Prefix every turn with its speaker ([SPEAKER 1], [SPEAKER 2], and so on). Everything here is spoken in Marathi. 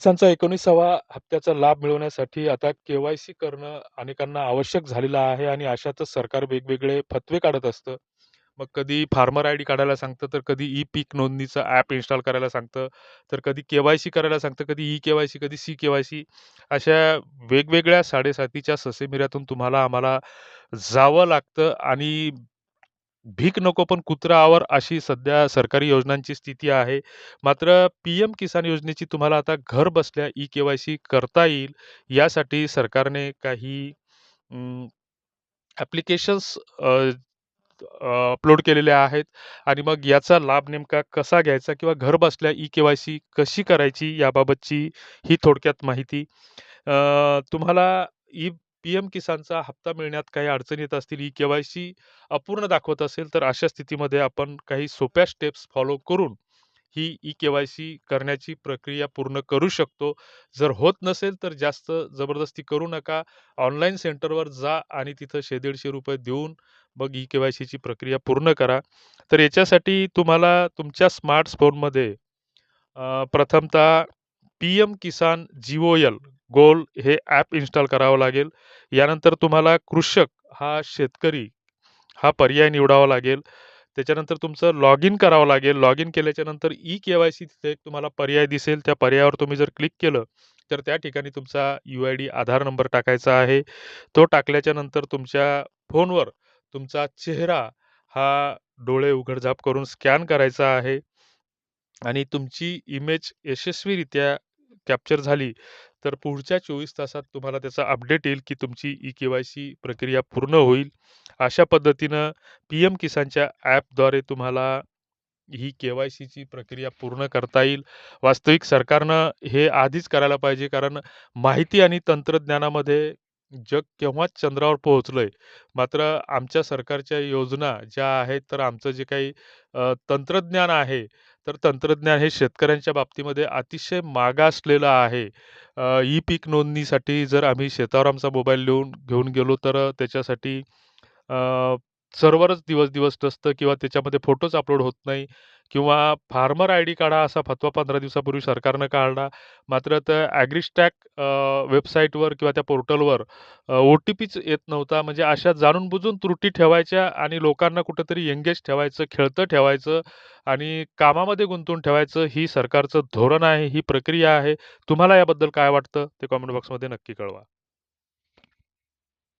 [SPEAKER 1] किसानचा 19वा हप्त्याचा लाभ मिळवण्यासाठी आता के-वाय-सी करणं अनेकांना आवश्यक झालेलं आहे आणि अशातच सरकार वेगवेगळे फतवे काढत असतं. मग कधी फार्मर आय डी काढायला सांगतं, तर कधी ई-पीक नोंदणीचं ॲप इन्स्टॉल करायला सांगतं, तर कधी के-वाय-सी करायला सांगतं, कधी ई-के-वाय-सी, कधी सी-के-वाय-सी. अशा वेगवेगळ्या साडेसातीच्या ससेमिऱ्यातून तुम्हाला आम्हाला जावं लागतं आणि भीक नको पण कुत्रा आवर अशी सध्या सरकारी योजनांची स्थिती आहे. मात्र पी-एम किसान योजनेची तुम्हाला आता घर बसल्या ई-के-वाय-सी करता येईल यासाठी सरकारने काही अं, ॲप्लिकेशन्स अ, अ, अपलोड केलेले आहेत आणि मग याचा लाभ नेमका कसा घ्यायचा किंवा घर बसल्या ई-के-वाय-सी कशी करायची याबाबतची ही थोडक्यात माहिती. अ, तुम्हाला ई पी-एम किसानचा हप्ता मिळण्यात काही अडचण येत असतील, ई केवाय सी अपूर्ण दाखवत असेल, तर अशा स्थितीमध्ये आपण काही सोप्या स्टेप्स फॉलो करून ही ई-के-वाय-सी करण्याची प्रक्रिया पूर्ण करू शकतो. जर होत नसेल, तर जास्त जबरदस्ती करू नका. ऑनलाईन सेंटरवर जा आणि तिथं ₹100-150 देऊन मग ई-के-वाय-सीची प्रक्रिया पूर्ण करा. तर याच्यासाठी तुम्हाला तुमच्या स्मार्टफोनमध्ये प्रथमतः पी-एम किसान जी-ओ-एल गोल हे ॲप इन्स्टॉल करावं लागेल. यानंतर तुम्हाला कृषक हा शेतकरी हा पर्याय निवडावा लागेल. त्याच्यानंतर तुमचं लॉग इन करावं लागेल. लॉग इन केल्याच्यानंतर ई-के-वाय-सी तिथे एक तुम्हाला पर्याय दिसेल. त्या पर्यायावर तुम्ही जर क्लिक केलं, तर त्या ठिकाणी तुमचा यू-आय-डी आधार नंबर टाकायचा आहे. तो टाकल्याच्यानंतर तुमच्या फोनवर तुमचा चेहरा हा डोळे उघडझाप करून स्कॅन करायचा आहे. आणि तुमची इमेज यशस्वीरित्या कॅप्चर झाली, तर पुढच्या 24 तासात तुम्हाला त्याचा अपडेट येईल, की तुमची ई-के-वाय-सी प्रक्रिया पूर्ण होईल. अशा पद्धतीनं पी-एम किसानच्या ॲपद्वारे तुम्हाला ही के-वाय-सीची प्रक्रिया पूर्ण करता येईल. वास्तविक सरकारनं हे आधीच करायला पाहिजे, कारण माहिती आणि तंत्रज्ञानामध्ये जग केव्हाच चंद्रावर पोहोचलंय. मात्र आमच्या सरकारच्या योजना ज्या आहेत, तर आमचं जे काही तंत्रज्ञान आहे, तर तंत्रज्ञान हे शेतकऱ्यांच्या बाबतीमध्ये अतिशय मागासलेलं आहे. ई-पीक नोंदणीसाठी जर आम्ही शेतावर आमचा मोबाईल लिहून घेऊन गेलो, तर त्याच्यासाठी सर्व्हरच दिवस-दिवस नसतं किंवा त्याच्यामध्ये फोटोच अपलोड होत नाही किंवा फार्मर आयडी काढा असा फतवा 15 दिवसापूर्वी सरकारनं काढला. मात्र त्या ॲग्रीस्टॅक अ, वेबसाईटवर किंवा त्या पोर्टलवर अ, ओ-टी-पीच येत नव्हता. म्हणजे अशा जाणून-बुजून त्रुटी ठेवायच्या आणि लोकांना कुठेतरी एंगेज ठेवायचं, खेळतं ठेवायचं आणि कामामध्ये गुंतवून ठेवायचं, ही सरकारचं धोरण आहे, ही प्रक्रिया आहे. तुम्हाला याबद्दल काय वाटतं? ते कमेंट बॉक्समध्ये नक्की कळवा.